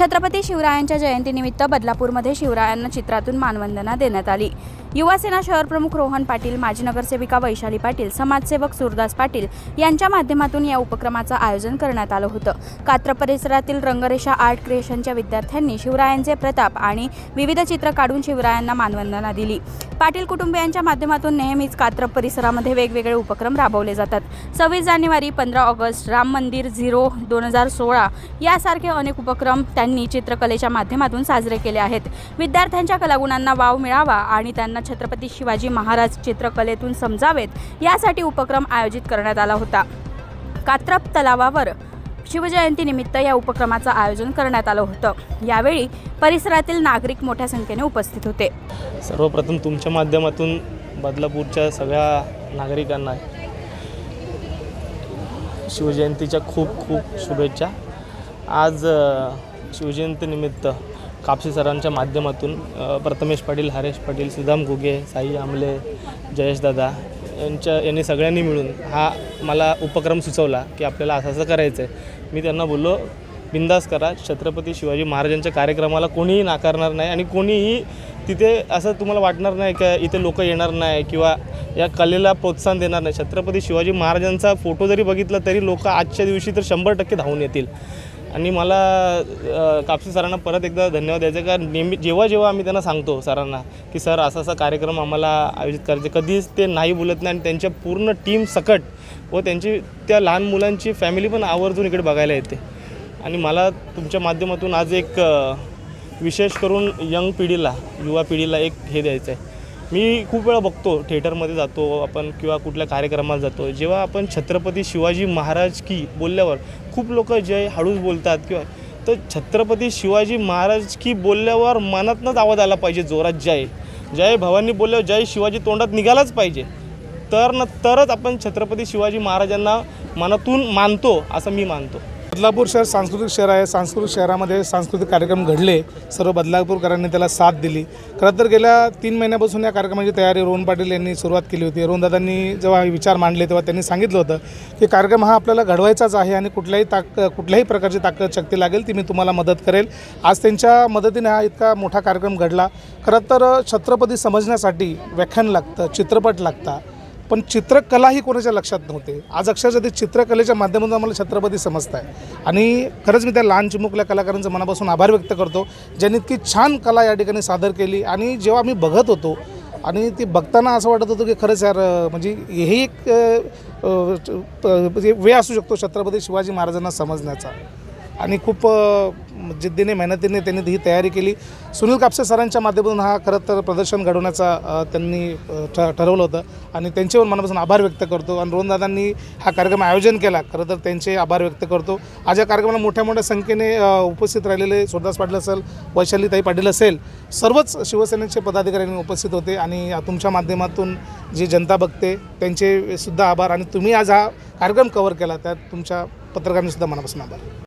छत्रपती शिवरायांच्या जयंतीनिमित्त बदलापूरमध्ये शिवरायांना चित्रातून मानवंदना देण्यात आली. युवासेना शहरप्रमुख रोहन पाटील माजी नगरसेविका वैशाली पाटील समाजसेवक सुरदास पाटील यांच्या माध्यमातून या उपक्रमाचं आयोजन करण्यात आलं होतं. कात्र परिसरातील रंगरेषा आर्ट क्रिएशनच्या विद्यार्थ्यांनी शिवरायांचे प्रताप आणि विविध चित्र काढून शिवरायांना मानवंदना दिली. पाटील कुटुंबियांच्या माध्यमातून नेहमीच कात्र परिसरामध्ये वेगवेगळे उपक्रम राबवले जातात. सव्वीस जानेवारी पंधरा ऑगस्ट राम मंदिर झिरो दोन हजार सोळा यासारखे अनेक उपक्रम त्यांनी चित्रकलेच्या माध्यमातून साजरे केले आहेत. विद्यार्थ्यांच्या कलागुणांना वाव मिळावा आणि त्यांना छत्रपती शिवाजी महाराज चित्रकलेतून समजावेत यासाठी उपक्रम आयोजित करण्यात आला होता. कात्रप तलावावर शिवजयंतीनिमित्त या उपक्रमाचं आयोजन करण्यात आलं होतं. यावेळी परिसरातील नागरिक मोठ्या संख्येने उपस्थित होते. सर्वप्रथम तुमच्या माध्यमातून बदलापूरच्या सगळ्या नागरिकांना शिवजयंतीच्या खूप खूप शुभेच्छा. आज शिवजयंतीनिमित्त कापसी सरांच्या माध्यमातून प्रथमेश पाटील हरेश पाटील सुदाम घुगे साई आमले जयेशदादा यांच्या यांनी सगळ्यांनी मिळून हा मला उपक्रम सुचवला की आपल्याला असं असं करायचं आहे मी त्यांना बोललो बिंदास करा छत्रपती शिवाजी महाराजांच्या कार्यक्रमाला कोणीही नाकारणार नाही आणि कोणीही तिथे असं तुम्हाला वाटणार नाही का इथे लोक येणार नाही किंवा या कलेला प्रोत्साहन देणार नाही. छत्रपती शिवाजी महाराजांचा फोटो जरी बघितला तरी लोक आजच्या दिवशी तर शंभर टक्के धावून येतील. आणि मला कापसी सरांना परत एकदा धन्यवाद द्यायचे का नेहमी जेव्हा जेव्हा आम्ही त्यांना सांगतो सरांना की सर असा असा कार्यक्रम आम्हाला आयोजित करायचे कधीच ते नाही बोलत नाही आणि त्यांच्या पूर्ण टीम सकट व त्यांची त्या लहान मुलांची फॅमिली पण आवर्जून इकडे बघायला येते. आणि मला तुमच्या माध्यमातून आज एक विशेष करून यंग पिढीला युवा पिढीला एक हे द्यायचं आहे. मी खूप वेळा बघतो थिएटरमध्ये जातो आपण किंवा कुठल्या कार्यक्रमात जातो. जेव्हा आपण छत्रपती शिवाजी महाराज की बोलल्यावर खूप लोक जय हळूच बोलतात किंवा तर छत्रपती शिवाजी महाराज की बोलल्यावर मनातनंच आवाज आला पाहिजे जोरात जय. जय भवानी बोलल्यावर जय शिवाजी तोंडात निघालाच पाहिजे. तर न तरच आपण छत्रपती शिवाजी महाराजांना मनातून मानतो असं मी मानतो. बदलापूर शहर सांस्कृतिक शहर आहे. सांस्कृतिक शहरामध्ये सांस्कृतिक कार्यक्रम घडले. सर्व बदलापूरकरांनी त्याला साथ दिली. खरं तर गेल्या तीन महिन्यापासून या कार्यक्रमाची तयारी. रोहन पाटील यांनी सुरुवात केली होती. रोहनदादांनी जेव्हा हे विचार मांडले तेव्हा त्यांनी सांगितलं होतं की कार्यक्रम हा आपल्याला घडवायचाच आहे आणि कुठल्याही ताक कुठल्याही प्रकारची ताकद शक्ती लागेल ती मी तुम्हाला मदत करेल. आज त्यांच्या मदतीने हा इतका मोठा कार्यक्रम घडला. खरं तर छत्रपती समजण्यासाठी व्याख्यान लागतं चित्रपट लागतात पण चित्रकला ही कोणाच्या लक्षात नव्हते. आज अक्षरशः ते चित्रकलेच्या माध्यमातून आम्हाला छत्रपती समजत आहे आणि खरंच मी त्या लहान चिमुकल्या कलाकारांचं मनापासून आभार व्यक्त करतो ज्यांनी इतकी छान कला या ठिकाणी सादर केली. आणि जेव्हा आम्ही बघत होतो आणि ती बघताना असं वाटत होतं की खरंच यार म्हणजे हे एक म्हणजे वे असू शकतो छत्रपती शिवाजी महाराजांना समजण्याचा. आणि खूप जिद्दीने मेहनतीने त्यांनी ही तयारी केली. सुनील कापसे सरांच्या माध्यमातून हा खरं तर प्रदर्शन घडवण्याचा त्यांनी ठ ठरवलं होतं. आणि त्यांच्यावर मनापासून आभार व्यक्त करतो. आणि रोहनदादांनी हा कार्यक्रम आयोजन केला. खरं तर त्यांचे आभार व्यक्त करतो. आज या कार्यक्रमाला मोठ्या मोठ्या संख्येने उपस्थित राहिलेले सुरदास पाटील असेल वैशालीताई पाटील असेल सर्वच शिवसेनेचे पदाधिकाऱ्यांनी उपस्थित होते. आणि तुमच्या माध्यमातून जी जनता बघते त्यांचे सुद्धा आभार. आणि तुम्ही आज हा कार्यक्रम कव्हर केला. त्यात तुमच्या पत्रकारांनीसुद्धा मनापासून आभार.